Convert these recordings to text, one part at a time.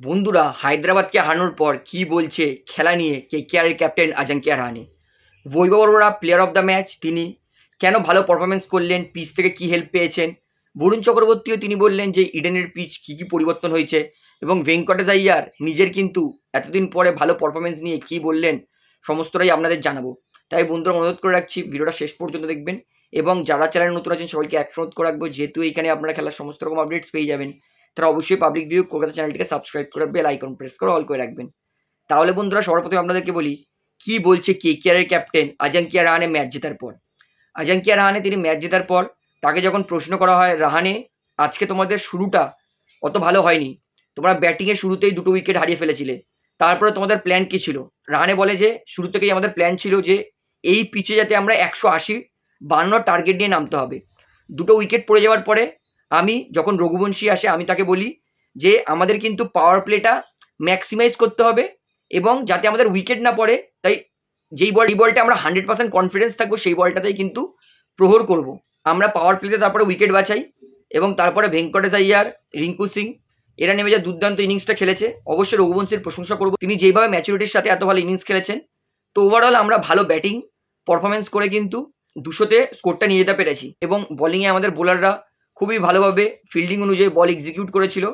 বন্ধুরা, হায়দ্রাবাদকে হারানোর পর কি বলছে খেলা নিয়ে কে কেয়ারের captain Ajinkya Rahane Vaibhav Arora player of the match তিনি কেন ভালো পারফরমেন্স করলেন পিচ থেকে কি হেল্প পেয়েছেন? বরুণ চক্রবর্তীও তিনি বললেন যে ইডেনের পিচ কী কী পরিবর্তন হয়েছে এবং ভেঙ্কটেশ নিজের কিন্তু এতদিন পরে ভালো পারফরমেন্স নিয়ে কি বললেন সমস্তটাই আপনাদের জানাব। তাই বন্ধুরা, অনুরোধ করে রাখছি, ভিডিওটা শেষ পর্যন্ত দেখবেন এবং যারা চ্যানেল নতুন আছেন সবাইকে এক করে রাখব, যেহেতু এইখানে আপনারা খেলার সমস্ত রকম আপডেটস পেয়ে যাবেন। তারা অবশ্যই পাবলিক ভিউ কলকাতা চ্যানেলটিকে সাবস্ক্রাইব করে বেল আইকন প্রেস করে অল করে রাখবেন। তাহলে বন্ধুরা সর্বপ্রথমে আপনাদেরকে বলি, কি বলছে কে কেয়ারের ক্যাপ্টেন আজাঙ্কিয়া রাহানে ম্যাচ জেতার পর? আজাঙ্কিয়া রাহানে তিনি ম্যাচ জেতার পর তাকে যখন প্রশ্ন করা হয়, রাহানে, আজকে তোমাদের শুরুটা অত ভালো হয়নি। তোমরা ব্যাটিংয়ে শুরুতেই দুটো উইকেট হারিয়ে ফেলেছিলে। তারপরে তোমাদের প্ল্যান কী ছিল? রাহানে বলে যে, শুরু থেকেই আমাদের প্ল্যান ছিল যে, এই পিচে যাতে আমরা একশো আশি বান্ন টার্গেট নিয়ে নামতে হবে। দুটো উইকেট পড়ে যাওয়ার পরে আমি যখন রঘুবংশী আসে, আমি তাকে বলি যে, আমাদের কিন্তু পাওয়ার প্লেটা ম্যাক্সিমাইজ করতে হবে এবং যাতে আমাদের উইকেট না পড়ে, তাই যেই বল, এই বলটা আমরা হান্ড্রেড পার্সেন্ট কনফিডেন্স থাকব, সেই বলটাতেই কিন্তু প্রহর করব। আমরা পাওয়ার প্লেতে তারপরে উইকেট বাছাই এবং তারপরে ভেঙ্কটেশ আইয়ার, রিঙ্কু সিং, এরা নেমে যা দুর্দান্ত ইনিংসটা খেলেছে। অবশ্যই রঘুবংশীর প্রশংসা করব। তিনি যেভাবে ম্যাচুরিটির সাথে এত ভালো ইনিংস খেলেছেন, তো ওভারঅল আমরা ভালো ব্যাটিং পারফরমেন্স করে কিন্তু দুশোতে স্কোরটা নিয়ে যেতে পেরেছি। এবং বোলিংয়ে আমাদের বোলাররা খুবই ভালোভাবে ফিল্ডিং অনুযায়ী বল এক্সিকিউট করেছিল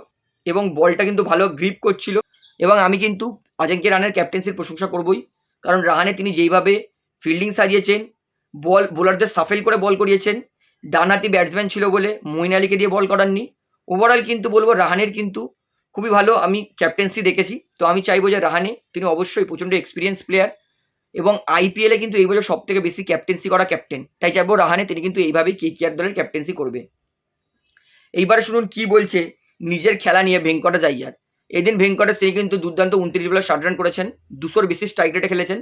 এবং বলটা কিন্তু ভালো গ্রিপ করছিল এবং আমি কিন্তু আজাঙ্কে রানের ক্যাপ্টেন্সির প্রশংসা করবই। কারণ রাহানে তিনি যেইভাবে ফিল্ডিং সাজিয়েছেন বল বোলারদের সাফেল করে বল করিয়েছেন, ডানহাতি ব্যাটসম্যান ছিল বলে মইন আলীকে দিয়ে বল করাননি। ওভারঅল কিন্তু বলব রাহানের কিন্তু খুবই ভালো আমি ক্যাপ্টেন্সি দেখেছি। তো আমি চাইব যে রাহানে তিনি অবশ্যই প্রচণ্ড এক্সপিরিয়েন্স প্লেয়ার এবং আইপিএলে কিন্তু এই বছর সব থেকে বেশি ক্যাপ্টেন্সি করা ক্যাপ্টেন তাই চাইব রাহানে তিনি কিন্তু এইভাবেই কে কেয়ার দলের ক্যাপ্টেন্সি করবে। এইবারে শুনুন কি বলছে নিজের খেলা নিয়ে ভেঙ্কটেশ আইয়ার এদিন ভেঙ্কটেশ তিনি কিন্তু দুর্দান্ত উনত্রিশ বলে ষাট রান করেছেন, দুশোর বেশি স্ট্রাইক রেটে খেলেছেন।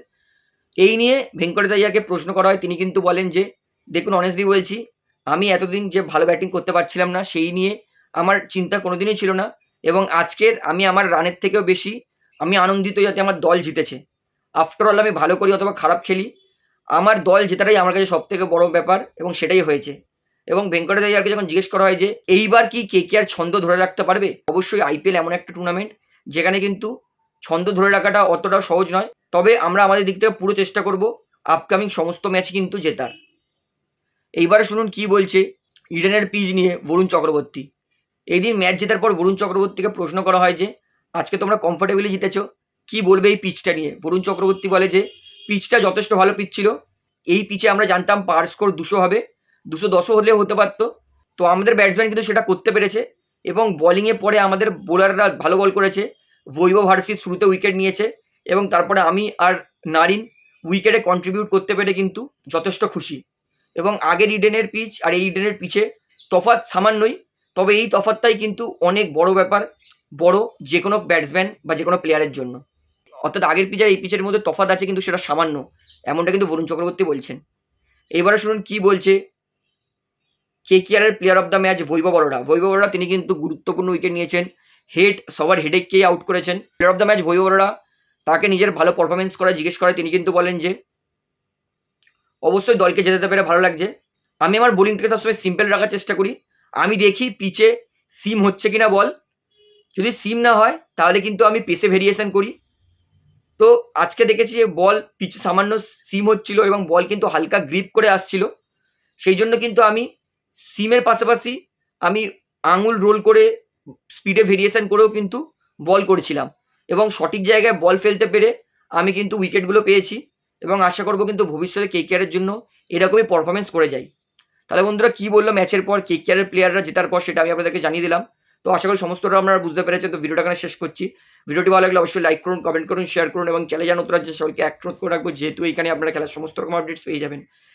এই নিয়ে ভেঙ্কটেশ আইয়ারকে প্রশ্ন করা হয়, তিনি কিন্তু বলেন যে, দেখুন অনেস্টলি বলছি, আমি এতদিন যে ভালো ব্যাটিং করতে পারছিলাম না, সেই নিয়ে আমার চিন্তা কোনোদিনই ছিল না এবং আজকের আমি আমার রানের থেকেও বেশি, আমি আনন্দিত যাতে আমার দল জিতেছে। আফটারঅল আমি ভালো করি অথবা খারাপ খেলি। আমার দল জেতাটাই আমার কাছে সব থেকে বড় ব্যাপার এবং সেটাই হয়েছে। এবং ভেঙ্কটেশ আইয়ারকে যখন জিজ্ঞেস করা হয় যে, এইবার কি কে কে আর ছন্দ ধরে রাখতে পারবে? অবশ্যই আইপিএল এমন একটা টুর্নামেন্ট যেখানে কিন্তু ছন্দ ধরে রাখাটা অতটা সহজ নয়। তবে আমরা আমাদের দিক থেকে পুরো চেষ্টা করব আপকামিং সমস্ত ম্যাচ কিন্তু জেতার। এইবারে শুনুন কি বলছে ইডেনের পিচ নিয়ে বরুণ চক্রবর্তী। এই দিন ম্যাচ জেতার পর বরুণ চক্রবর্তীকে প্রশ্ন করা হয় যে, আজকে তোমরা কমফোর্টেবলি জিতেছো? কি বলবে এই পিচটা নিয়ে? বরুণ চক্রবর্তী বলে যে পিচটা যথেষ্ট ভালো পিচ ছিল। এই পিচে আমরা জানতাম পার স্কোর দুশো হবে। দুশো দশও হলেও হতে পারত। তো আমাদের ব্যাটসম্যান কিন্তু সেটা করতে পেরেছে এবং বলিংয়ে পরে আমাদের বোলাররা ভালো বল করেছে। বৈভব হার্ষিত শুরুতে উইকেট নিয়েছে এবং তারপরে আমি আর নারিন উইকেটে কন্ট্রিবিউট করতে পেরে কিন্তু যথেষ্ট খুশি। এবং আগের ইডেনের পিচ আর এই ইডেনের পিচে তফাৎ সামান্যই, তবে এই তফাৎটাই কিন্তু অনেক বড় ব্যাপার, বড় যে কোনো ব্যাটসম্যান বা যে কোনো প্লেয়ারের জন্য। অর্থাৎ আগের পিচ আর এই পিচের মধ্যে তফাত আছে কিন্তু সেটা সামান্য, এমনটা কিন্তু বরুণ চক্রবর্তী বলছেন। এবারে শুনুন কি বলছে কে কেয়ারের player of the match Vaibhav Arora Vaibhav Arora তিনি কিন্তু গুরুত্বপূর্ণ উইকেট নিয়েছেন। হেড সবার হেডেককেই আউট করেছেন। Player of the match Vaibhav Arora তাকে নিজের ভালো পারফরমেন্স করা জিজ্ঞেস করে তিনি কিন্তু বলেন যে, অবশ্যই দলকে জেতাতে পেরে ভালো লাগছে। আমি আমার বোলিংটাকে সবসময় সিম্পল রাখার চেষ্টা করি। আমি দেখি পিচে সিম হচ্ছে কিনা বল যদি সিম না হয়, তাহলে কিন্তু আমি পেসে ভেরিয়েশন করি। তো আজকে দেখেছি যে বল পিচে সামান্য সিম হচ্ছিল এবং বল কিন্তু হালকা গ্রিপ করে আসছিল। সেই জন্য কিন্তু আমি সিমের পাশাপাশি আমি আঙুল রোল করে স্পিডে ভেরিয়েশন করেও কিন্তু বল করেছিলাম। এবং সঠিক জায়গায় বল ফেলতে পেরে আমি কিন্তু উইকেটগুলো পেয়েছি এবং আশা করব কিন্তু ভবিষ্যতে কে কেয়ারের জন্য এরকমই পারফরমেন্স করে যাই। তাহলে বন্ধুরা কী বলল ম্যাচের পর কে কেয়ারের প্লেয়াররা জেতার পর সেটা আমি আপনাদেরকে জানিয়ে দিলাম। তো আশা করি সমস্তটা আপনারা বুঝতে পেরেছেন। তো ভিডিওটা এখানে শেষ করছি। ভিডিওটি ভালো লাগলে অবশ্যই লাইক করুন কমেন্ট করুন শেয়ার করুন এবং চ্যানেল জানো তোরা সবাইকে অ্যাক্রোধ করে রাখব। যেহেতু এখানে আপনারা খেলার সমস্ত রকম আপডেটস পেয়ে যাবেন।